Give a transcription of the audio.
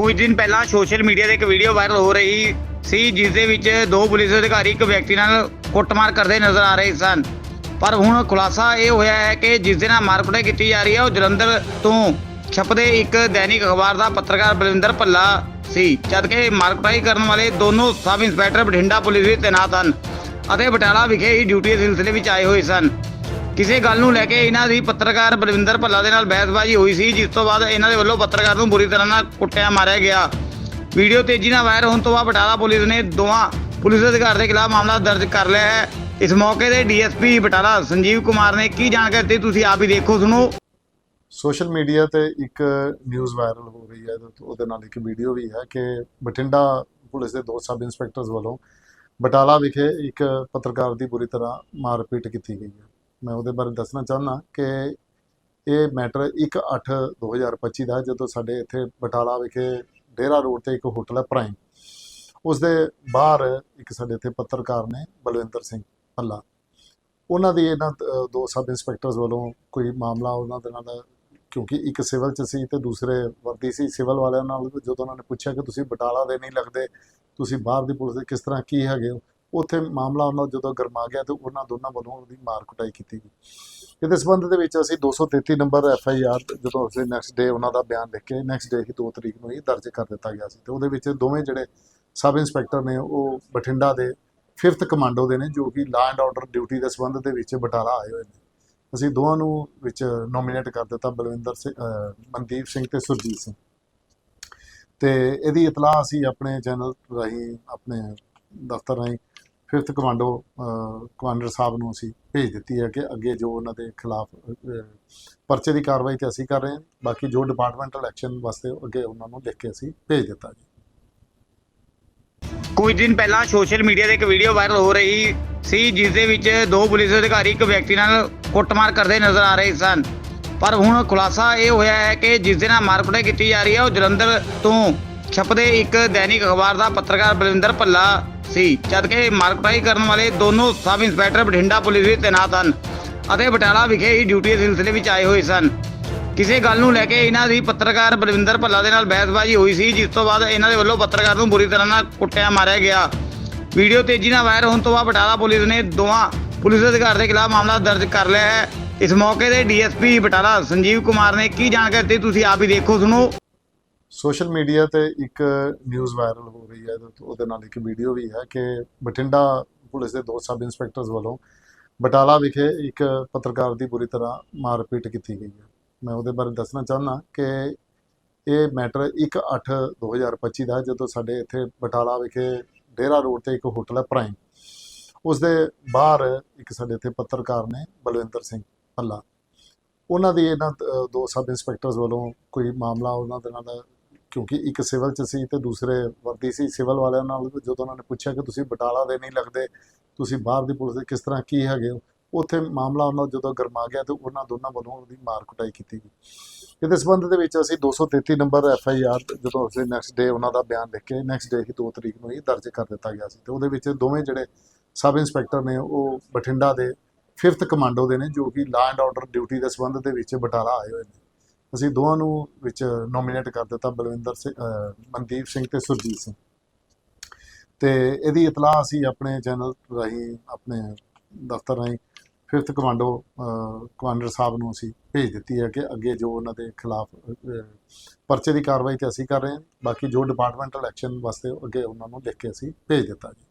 ਕੁਝ ਦਿਨ ਪਹਿਲਾਂ ਸੋਸ਼ਲ ਮੀਡੀਆ ਤੇ ਇੱਕ ਵੀਡੀਓ ਵਾਇਰਲ ਹੋ ਰਹੀ ਸੀ ਜਿਸ ਦੇ ਵਿੱਚ ਦੋ ਪੁਲਿਸ ਅਧਿਕਾਰੀ ਇੱਕ ਵਿਅਕਤੀ ਨਾਲ ਕੁੱਟਮਾਰ ਕਰਦੇ ਨਜ਼ਰ ਆ ਰਹੇ ਸਨ। ਪਰ ਹੁਣ ਖੁਲਾਸਾ ਇਹ ਹੋਇਆ ਹੈ ਕਿ ਜਿਸ ਦੇ ਨਾਲ ਮਾਰਕੁਟਾਈ ਕੀਤੀ ਜਾ ਰਹੀ ਹੈ, ਉਹ ਜਲੰਧਰ ਤੋਂ ਛਪਦੇ ਇੱਕ ਦੈਨਿਕ ਅਖਬਾਰ ਦਾ ਪੱਤਰਕਾਰ ਬਲਵਿੰਦਰ ਭੱਲਾ ਸੀ, ਜਦਕਿ ਮਾਰਕੁਟਾਈ ਕਰਨ ਵਾਲੇ ਦੋਨੋਂ ਸਬ ਇੰਸਪੈਕਟਰ ਬਠਿੰਡਾ ਪੁਲਿਸ ਵਿੱਚ ਤੈਨਾਤ ਹਨ ਅਤੇ ਬਟਾਲਾ ਵਿਖੇ ਹੀ ਡਿਊਟੀ ਦੇ ਸਿਲਸਿਲੇ ਵਿੱਚ ਆਏ ਹੋਏ ਸਨ। ਕਿਸੇ ਗੱਲ ਨੂੰ ਲੈ ਕੇ ਇਹਨਾਂ ਦੀ ਪੱਤਰਕਾਰ ਬਲਵਿੰਦਰ ਭੱਲਾ ਦੇ ਨਾਲ ਬਹਿਸਬਾਜ਼ੀ ਹੋਈ ਸੀ, ਜਿਸ ਤੋਂ ਬਾਅਦ ਇਹਨਾਂ ਦੇ ਵੱਲੋਂ ਪੱਤਰਕਾਰ ਨੂੰ ਬੁਰੀ ਤਰ੍ਹਾਂ ਨਾਲ ਕੁੱਟਿਆ ਮਾਰਿਆ ਗਿਆ। ਵੀਡੀਓ ਤੇਜ਼ੀ ਨਾਲ ਵਾਇਰਲ ਹੋਣ ਤੋਂ ਬਾਅਦ ਬਟਾਲਾ ਪੁਲਿਸ ਨੇ ਦੋਵਾਂ ਪੁਲਿਸ ਅਧਿਕਾਰੀ ਦੇ ਖਿਲਾਫ ਮਾਮਲਾ ਦਰਜ ਕਰ ਲਿਆ ਹੈ। ਇਸ ਮੌਕੇ ਤੇ ਡੀਐਸਪੀ ਬਟਾਲਾ ਸੰਜੀਵ ਕੁਮਾਰ ਨੇ ਕੀ ਜਾਣਕਾਰੀ ਦਿੱਤੀ, ਤੁਸੀਂ ਆਪ ਹੀ ਦੇਖੋ, ਸੁਣੋ। ਸੋਸ਼ਲ ਮੀਡੀਆ ਤੇ ਇੱਕ ਨਿਊਜ਼ ਵਾਇਰਲ ਹੋ ਰਹੀ ਹੈ ਉਹਦੇ ਨਾਲ ਇੱਕ ਵੀਡੀਓ ਵੀ ਹੈ ਕਿ ਬਠਿੰਡਾ ਪੁਲਿਸ ਦੇ ਦੋ ਸਬ ਇੰਸਪੈਕਟਰਸ ਵੱਲੋਂ ਬਟਾਲਾ ਵਿਖੇ ਇੱਕ ਪੱਤਰਕਾਰ ਦੀ ਬੁਰੀ ਤਰ੍ਹਾਂ ਮਾਰਪੀਟ ਕੀਤੀ ਗਈ ਹੈ। ਮੈਂ ਉਹਦੇ ਬਾਰੇ ਦੱਸਣਾ ਚਾਹੁੰਦਾ ਕਿ ਇਹ ਮੈਟਰ 1/8/2025 ਦਾ ਜਦੋਂ ਸਾਡੇ ਇੱਥੇ ਬਟਾਲਾ ਵਿਖੇ ਡੇਰਾ ਰੋਡ ਤੇ ਇੱਕ ਹੋਟਲ ਹੈ ਪ੍ਰਾਈਮ ਉਸ ਦੇ ਬਾਹਰ ਇੱਕ ਸਾਡੇ ਇੱਥੇ ਪੱਤਰਕਾਰ ਨੇ ਬਲਵਿੰਦਰ ਸਿੰਘ ਭੱਲਾ। ਉਹਨਾਂ ਦੀ ਇਹਨਾਂ ਦੋ ਸਬ ਇੰਸਪੈਕਟਰਸ ਵੱਲੋਂ ਕੋਈ ਮਾਮਲਾ ਉਹਨਾਂ ਦੇ ਨਾਲ, ਕਿਉਂਕਿ ਇੱਕ ਸਿਵਲ ਚ ਸੀ ਤੇ ਦੂਸਰੇ ਵਰਦੀ ਸੀ, ਸਿਵਲ ਵਾਲਿਆਂ ਨਾਲ ਜਦੋਂ ਉਹਨਾਂ ਨੇ ਪੁੱਛਿਆ ਕਿ ਤੁਸੀਂ ਬਟਾਲਾ ਦੇ ਨਹੀਂ ਲੱਗਦੇ, ਤੁਸੀਂ ਬਾਹਰ ਦੀ ਪੁਲਿਸ ਦੇ ਕਿਸ ਤਰ੍ਹਾਂ ਕੀ ਹੈਗੇ ਹੋ ਉੱਥੇ ਮਾਮਲਾ ਉਹਨਾਂ ਜਦੋਂ ਗਰਮਾ ਗਿਆ ਤੇ ਉਹਨਾਂ ਦੋਨਾਂ ਵੱਲੋਂ ਉਹਦੀ ਮਾਰ ਕੁਟਾਈ ਕੀਤੀ ਗਈ। ਇਹਦੇ ਸਬੰਧ ਦੇ ਵਿੱਚ ਅਸੀਂ 233 ਨੰਬਰ ਐਫ ਆਈ ਆਰ ਜਦੋਂ ਅਸੀਂ ਨੈਕਸਟ ਡੇ ਉਹਨਾਂ ਦਾ ਬਿਆਨ ਲਿਖ ਕੇ ਨੈਕਸਟ ਡੇ ਹੀ 2 ਤਰੀਕ ਨੂੰ ਹੀ ਦਰਜ ਕਰ ਦਿੱਤਾ ਗਿਆ ਸੀ ਤੇ ਉਹਦੇ ਵਿੱਚ ਦੋਵੇਂ ਜਿਹੜੇ ਸਬ ਇੰਸਪੈਕਟਰ ਨੇ ਉਹ ਬਠਿੰਡਾ ਦੇ 5th ਕਮਾਂਡੋ ਦੇ ਨੇ ਜੋ ਕਿ ਲਾ ਐਂਡ ਆਰਡਰ ਡਿਊਟੀ ਦੇ ਸਬੰਧ ਦੇ ਵਿੱਚ ਬਟਾਲਾ ਆਏ ਹੋਏ ਨੇ। ਅਸੀਂ ਦੋਵਾਂ ਨੂੰ ਵਿੱਚ ਨੋਮੀਨੇਟ ਕਰ ਦਿੱਤਾ ਬਲਵਿੰਦਰ ਸਿੰਘ ਮਨਦੀਪ ਸਿੰਘ ਤੇ ਸੁਰਜੀਤ ਸਿੰਘ। ਤੇ ਇਹਦੀ ਇਤਲਾਹ ਅਸੀਂ ਆਪਣੇ ਚੈਨਲ ਰਾਹੀਂ ਆਪਣੇ ਦਫ਼ਤਰ ਰਾਹੀਂ 5th ਕਮਾਂਡੋ ਕਮਾਂਡਰ ਸਾਹਿਬ ਨੂੰ ਅਸੀਂ ਭੇਜ ਦਿੱਤੀ ਹੈ ਕਿ ਅੱਗੇ ਜੋ ਉਹਨਾਂ ਦੇ ਖਿਲਾਫ ਪਰਚੇ ਦੀ ਕਾਰਵਾਈ ਤੇ ਅਸੀਂ ਕਰ ਰਹੇ ਹਾਂ। ਬਾਕੀ ਜੋ ਡਿਪਾਰਟਮੈਂਟਲ ਐਕਸ਼ਨ ਵਾਸਤੇ ਅੱਗੇ ਉਹਨਾਂ ਨੂੰ ਲਿਖ ਕੇ ਅਸੀਂ ਭੇਜ ਦਿੱਤਾ ਜੀ। ਕੁਝ ਦਿਨ ਪਹਿਲਾਂ ਸੋਸ਼ਲ ਮੀਡੀਆ ਤੇ ਇੱਕ ਵੀਡੀਓ ਵਾਇਰਲ ਹੋ ਰਹੀ ਸੀ, ਜਿਸ ਦੇ ਵਿੱਚ ਦੋ ਪੁਲਿਸ ਅਧਿਕਾਰੀ ਇੱਕ ਵਿਅਕਤੀ ਨਾਲ ਕੁੱਟਮਾਰ ਕਰਦੇ ਨਜ਼ਰ ਆ ਰਹੇ ਸਨ। ਪਰ ਹੁਣ ਖੁਲਾਸਾ ਇਹ ਹੋਇਆ ਹੈ ਕਿ ਜਿਸ ਦੇ ਨਾਲ ਮਾਰਕੁਟਾਈ ਕੀਤੀ ਜਾ ਰਹੀ ਹੈ, ਉਹ ਜਲੰਧਰ ਤੋਂ ਛਪਦੇ ਇੱਕ ਦੈਨਿਕ ਅਖਬਾਰ ਦਾ ਪੱਤਰਕਾਰ ਬਲਵਿੰਦਰ ਭੱਲਾ ਸੀ ਜਦਕਿ ਮਾਰਕੁਟਾਈ ਕਰਨ ਵਾਲੇ ਦੋਨੋਂ ਸਬ ਇੰਸਪੈਕਟਰ ਬਠਿੰਡਾ ਪੁਲਿਸ ਵਿੱਚ ਤੈਨਾਤ ਹਨ ਅਤੇ ਬਟਾਲਾ ਵਿਖੇ ਹੀ ਡਿਊਟੀ ਦੇ ਸਿਲਸਿਲੇ ਵਿੱਚ ਆਏ ਹੋਏ ਸਨ। ਕਿਸੇ ਗੱਲ ਨੂੰ ਲੈ ਕੇ ਇਹਨਾਂ ਦੀ ਪੱਤਰਕਾਰ ਬਲਵਿੰਦਰ ਭੱਲਾ ਦੇ ਨਾਲ ਬਹਿਸਬਾਜ਼ੀ ਹੋਈ ਸੀ, ਜਿਸ ਤੋਂ ਬਾਅਦ ਇਹਨਾਂ ਦੇ ਵੱਲੋਂ ਪੱਤਰਕਾਰ ਨੂੰ ਬੁਰੀ ਤਰ੍ਹਾਂ ਨਾਲ ਕੁੱਟਿਆ ਮਾਰਿਆ ਗਿਆ। ਵੀਡੀਓ ਤੇਜ਼ੀ ਨਾਲ ਵਾਇਰਲ ਹੋਣ ਤੋਂ ਬਾਅਦ ਬਟਾਲਾ ਪੁਲਿਸ ਨੇ ਦੋਵਾਂ ਪੁਲਿਸ ਅਧਿਕਾਰੀ ਦੇ ਖਿਲਾਫ ਮਾਮਲਾ ਦਰਜ ਕਰ ਲਿਆ ਹੈ। ਇਸ ਮੌਕੇ ਤੇ ਡੀਐਸਪੀ ਬਟਾਲਾ ਸੰਜੀਵ ਕੁਮਾਰ ਨੇ ਕੀ ਜਾਣਕਾਰੀ ਦਿੱਤੀ, ਤੁਸੀਂ ਆਪ ਹੀ ਦੇਖੋ, ਸੁਣੋ। ਸੋਸ਼ਲ ਮੀਡੀਆ ਤੇ ਇੱਕ ਨਿਊਜ਼ ਵਾਇਰਲ ਹੋ ਰਹੀ ਹੈ ਉਹਦੇ ਨਾਲ ਇੱਕ ਵੀਡੀਓ ਵੀ ਹੈ ਕਿ ਬਠਿੰਡਾ ਪੁਲਿਸ ਦੇ ਦੋ ਸਬ ਇੰਸਪੈਕਟਰਸ ਵੱਲੋਂ ਬਟਾਲਾ ਵਿਖੇ ਇੱਕ ਪੱਤਰਕਾਰ ਦੀ ਬੁਰੀ ਤਰ੍ਹਾਂ ਮਾਰਪੀਟ ਕੀਤੀ ਗਈ ਹੈ। ਮੈਂ ਉਹਦੇ ਬਾਰੇ ਦੱਸਣਾ ਚਾਹੁੰਦਾ ਕਿ ਇਹ ਮੈਟਰ 1/8/2025 ਦਾ ਜਦੋਂ ਸਾਡੇ ਇੱਥੇ ਬਟਾਲਾ ਵਿਖੇ ਡੇਰਾ ਰੋਡ ਤੇ ਇੱਕ ਹੋਟਲ ਹੈ ਪ੍ਰਾਈਮ। ਉਸ ਦੇ ਬਾਹਰ ਇੱਕ ਸਾਡੇ ਇੱਥੇ ਪੱਤਰਕਾਰ ਨੇ ਬਲਵਿੰਦਰ ਸਿੰਘ ਭੱਲਾ। ਉਹਨਾਂ ਦੀ ਇਹਨਾਂ ਦੋ ਸਬ ਇੰਸਪੈਕਟਰਸ ਵੱਲੋਂ ਕੋਈ ਮਾਮਲਾ ਉਹਨਾਂ ਦੇ ਨਾਲ ਕਿਉਂਕਿ ਇੱਕ ਸਿਵਲ ਚ ਸੀ ਤੇ ਦੂਸਰੇ ਵਰਦੀ ਸੀ, ਸਿਵਲ ਵਾਲਿਆਂ ਨਾਲ ਜਦੋਂ ਉਹਨਾਂ ਨੇ ਪੁੱਛਿਆ ਕਿ ਤੁਸੀਂ ਬਟਾਲਾ ਦੇ ਨਹੀਂ ਲੱਗਦੇ, ਤੁਸੀਂ ਬਾਹਰ ਦੀ ਪੁਲਿਸ ਦੇ ਕਿਸ ਤਰ੍ਹਾਂ ਕੀ ਹੈਗੇ ਹੋ? ਉੱਥੇ ਮਾਮਲਾ ਉਹਨਾਂ ਜਦੋਂ ਗਰਮਾ ਗਿਆ ਤੇ ਉਹਨਾਂ ਦੋਨਾਂ ਵੱਲੋਂ ਉਹਦੀ ਮਾਰ ਕੁਟਾਈ ਕੀਤੀ ਗਈ। ਇਹਦੇ ਸਬੰਧ ਦੇ ਵਿੱਚ ਅਸੀਂ 233 ਨੰਬਰ ਐਫ ਆਈ ਆਰ ਜਦੋਂ ਅਸੀਂ ਨੈਕਸਟ ਡੇ ਉਹਨਾਂ ਦਾ ਬਿਆਨ ਲਿਖ ਕੇ ਨੈਕਸਟ ਡੇ ਹੀ 2 ਤਰੀਕ ਨੂੰ ਹੀ ਦਰਜ ਕਰ ਦਿੱਤਾ ਗਿਆ ਸੀ ਤੇ ਉਹਦੇ ਵਿੱਚ ਦੋਵੇਂ ਜਿਹੜੇ ਸਬ ਇੰਸਪੈਕਟਰ ਨੇ ਉਹ ਬਠਿੰਡਾ ਦੇ 5th ਕਮਾਂਡੋ ਦੇ ਨੇ ਜੋ ਕਿ ਲਾ ਐਂਡ ਆਰਡਰ ਡਿਊਟੀ ਦੇ ਸਬੰਧ ਦੇ ਵਿੱਚ ਬਟਾਲਾ ਆਏ ਹੋਏ ਨੇ। ਅਸੀਂ ਦੋਵਾਂ ਨੂੰ ਵਿੱਚ ਨੋਮੀਨੇਟ ਕਰ ਦਿੱਤਾ ਬਲਵਿੰਦਰ ਸਿੰਘ ਮਨਦੀਪ ਸਿੰਘ ਤੇ ਸੁਰਜੀਤ ਸਿੰਘ। ਤੇ ਇਹਦੀ ਇਤਲਾਹ ਅਸੀਂ ਆਪਣੇ ਚੈਨਲ ਰਾਹੀਂ, ਆਪਣੇ ਦਫ਼ਤਰ ਰਾਹੀਂ 5th ਕਮਾਂਡੋ ਕਮਾਂਡਰ ਸਾਹਿਬ ਨੂੰ ਅਸੀਂ ਭੇਜ ਦਿੱਤੀ ਹੈ ਕਿ ਅੱਗੇ ਜੋ ਉਹਨਾਂ ਦੇ ਖਿਲਾਫ ਪਰਚੇ ਦੀ ਕਾਰਵਾਈ ਤੇ ਅਸੀਂ ਕਰ ਰਹੇ ਹਾਂ। ਬਾਕੀ ਜੋ ਡਿਪਾਰਟਮੈਂਟਲ ਐਕਸ਼ਨ ਵਾਸਤੇ ਅੱਗੇ ਉਹਨਾਂ ਨੂੰ ਲਿਖ ਕੇ ਅਸੀਂ ਭੇਜ ਦਿੱਤਾ ਜੀ।